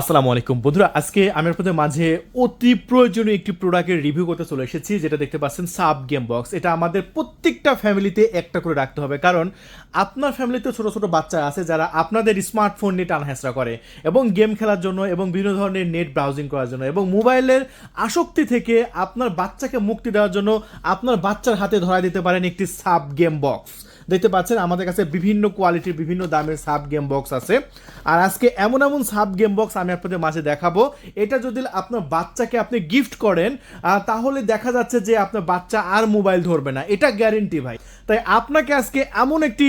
আসসালামু আলাইকুম। বন্ধুরা, আজকে আমি আপনাদের মাঝে অতি প্রয়োজনীয় একটি প্রোডাক্টের রিভিউ করতে চলে এসেছি, যেটা দেখতে পাচ্ছেন সাব গেম বক্স এটা আমাদের প্রত্যেকটা ফ্যামিলিতে একটা করে রাখতে হবে, কারণ আপনার ফ্যামিলিতে ছোট ছোট বাচ্চা আছে যারা আপনাদের স্মার্টফোন নিয়ে টানহেঁচড়া করে, এবং গেম খেলার জন্য, এবং বিভিন্ন ধরনের নেট ব্রাউজিং করার জন্য, এবং মোবাইলের আসক্তি থেকে আপনার বাচ্চাকে মুক্তি দেওয়ার জন্য আপনার বাচ্চার হাতে ধরা দিতে পারেন একটি সাব গেম বক্স দেখতে পাচ্ছেন, আমাদের কাছে বিভিন্ন কোয়ালিটির বিভিন্ন দামের সাব গেম বক্স আছে। আর আজকে এমন এমন সাব গেম বক্স আমি আপনাদের মাঝে দেখাবো। এটা যদি আপনার বাচ্চাকে আপনি গিফট করেন তাহলে দেখা যাচ্ছে যে আপনার বাচ্চা আর মোবাইল ধরবে না। এটা গ্যারেন্টি ভাই। তাই আপনাকে আজকে এমন একটি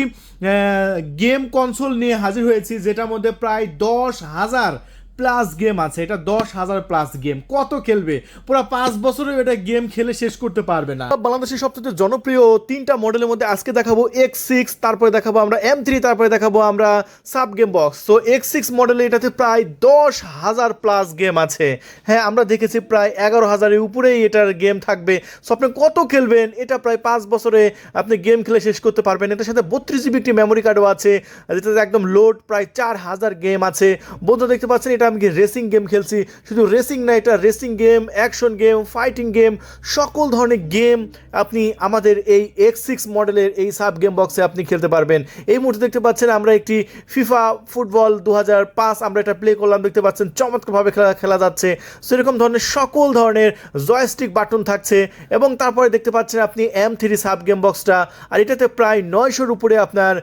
গেম কনসোল নিয়ে হাজির হয়েছি, যেটার মধ্যে প্রায় দশ হাজার প্লাস গেম আছে, এটা দশ হাজার প্লাস গেম কত খেলবে? পুরো পাঁচ বছরেও এটা গেম খেলে শেষ করতে পারবে না। বাংলাদেশের সবচেয়ে জনপ্রিয় তিনটা মডেলের মধ্যে আজকে দেখাবো এক্স সিক্স তারপরে দেখাবো আমরা এম থ্রি তারপরে দেখাবো আমরা সাব গেম বক্স তো এক্স সিক্স মডেলে এটাতে প্রায় দশ হাজার প্লাস গেম আছে। হ্যাঁ আমরা দেখেছি প্রায় এগারো হাজারের উপরেই এটার গেম থাকবে। সো আপনি কত খেলবেন? এটা প্রায় পাঁচ বছরে আপনি গেম খেলে শেষ করতে পারবেন। এটার সাথে বত্রিশ জিবি একটি মেমোরি কার্ডও আছে। যেটাতে একদম লোড প্রায় চার হাজার গেম আছে। বন্ধু দেখতে পাচ্ছেন, এটা আমি রেসিং গেম খেলছি। শুধু রেসিং না, এটা racing game action game fighting game সকল ধরনের গেম আপনি আমাদের এই এক্স সিক্স মডেলের এই সাব গেম বক্সে আপনি খেলতে পারবেন। এই মুহূর্তে দেখতে পাচ্ছেন আমরা একটি ফিফা ফুটবল দু হাজার পাঁচ আমরা এটা প্লে করলাম। দেখতে পাচ্ছেন চমৎকারভাবে খেলা খেলা যাচ্ছে। সেরকম ধরনের সকল ধরনের জয়স্টিক বাটন থাকছে এবং তারপরে দেখতে পাচ্ছেন আপনি এম থ্রি সাব গেম বক্সটা আর এটাতে প্রায় নয়শোর উপরে আপনার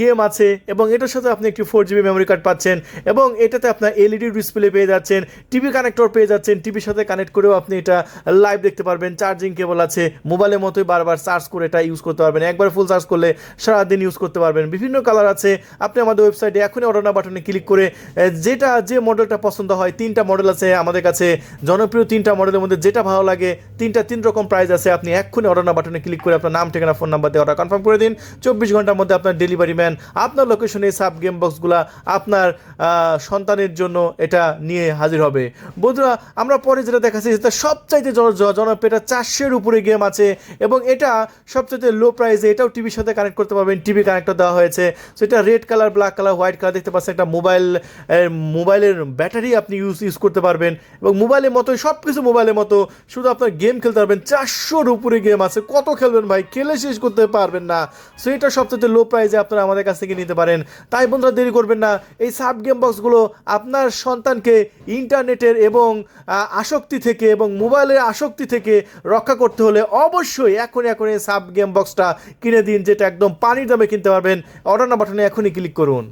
গেম আছে এবং এটার সাথে আপনি একটি ফোর জিবি মেমোরি কার্ড পাচ্ছেন এবং এটাতে আপনার এলইডি ডিসপ্লে পেয়ে যাচ্ছেন টিভি কানেক্টর পেয়ে যাচ্ছেন টিভির সাথে কানেক্ট করেও আপনি এটা লাইভ দেখতে পারবেন। চার্জিং কেবল আছে মোবাইলের মতোই বারবার চার্জ করে এটা ইউজ করতে পারবেন। একবার ফুল চার্জ করলে সারাদিন ইউজ করতে পারবেন। বিভিন্ন কালার আছে, আপনি আমাদের ওয়েবসাইটে এখনই অর্ডার বাটনে ক্লিক করে যেটা যে মডেলটা পছন্দ হয়, তিনটা মডেল আছে আমাদের কাছে। জনপ্রিয় তিনটা মডেলের মধ্যে যেটা ভালো লাগে, তিনটা তিন রকম প্রাইস আছে, আপনি এক্ষুনি অর্ডার বাটনে ক্লিক করে আপনার নাম, ঠিকানা ফোন নাম্বার দিয়ে অর্ডার কনফার্ম করে দিন। চব্বিশ ঘণ্টার মধ্যে আপনার ডেলিভারি ম্যান আপনার লোকেশনে সাব গেম বক্সগুলা আপনার সন্তানের জন্য এটা নিয়ে হাজির হবে। বন্ধুরা, আমরা পরে যেটা দেখাচ্ছি সেটা সবচাইতে জন- জন- জনপ্রিয় এটা চারশের উপরে গেম আছে এবং এটা সবচাইতে লো প্রাইসে এটাও টিভির সাথে কানেক্ট করতে পারবেন। টিভি কানেক্টর দেওয়া হয়েছে। সো এটা red colour black colour white colour দেখতে পাচ্ছেন। একটা মোবাইল মোবাইলের ব্যাটারি আপনি ইউজ ইউজ করতে পারবেন এবং মোবাইলের মতো সব কিছু মোবাইলের মতো। শুধু আপনার গেম খেলতে পারবেন। চারশোর উপরে গেম আছে। কত খেলবেন ভাই? খেলে শেষ করতে পারবেন না। সো এটা সবচেয়ে লো প্রাইসে আপনারা আমাদের কাছ থেকে নিতে পারেন। তাই বন্ধুরা, দেরি করবেন না। এই সাব গেম বক্সগুলো আপনার সন্তানকে ইন্টারনেটের এবং আসক্তি থেকে এবং মোবাইলের আসক্তি থেকে রক্ষা করতে হলে অবশ্যই এখন এখন সাব গেম বক্সটা কিনে দিন, যেটা একদম পানির দামে কিনতে পারবেন। অর্ডার বাটনে এখনই ক্লিক করুন।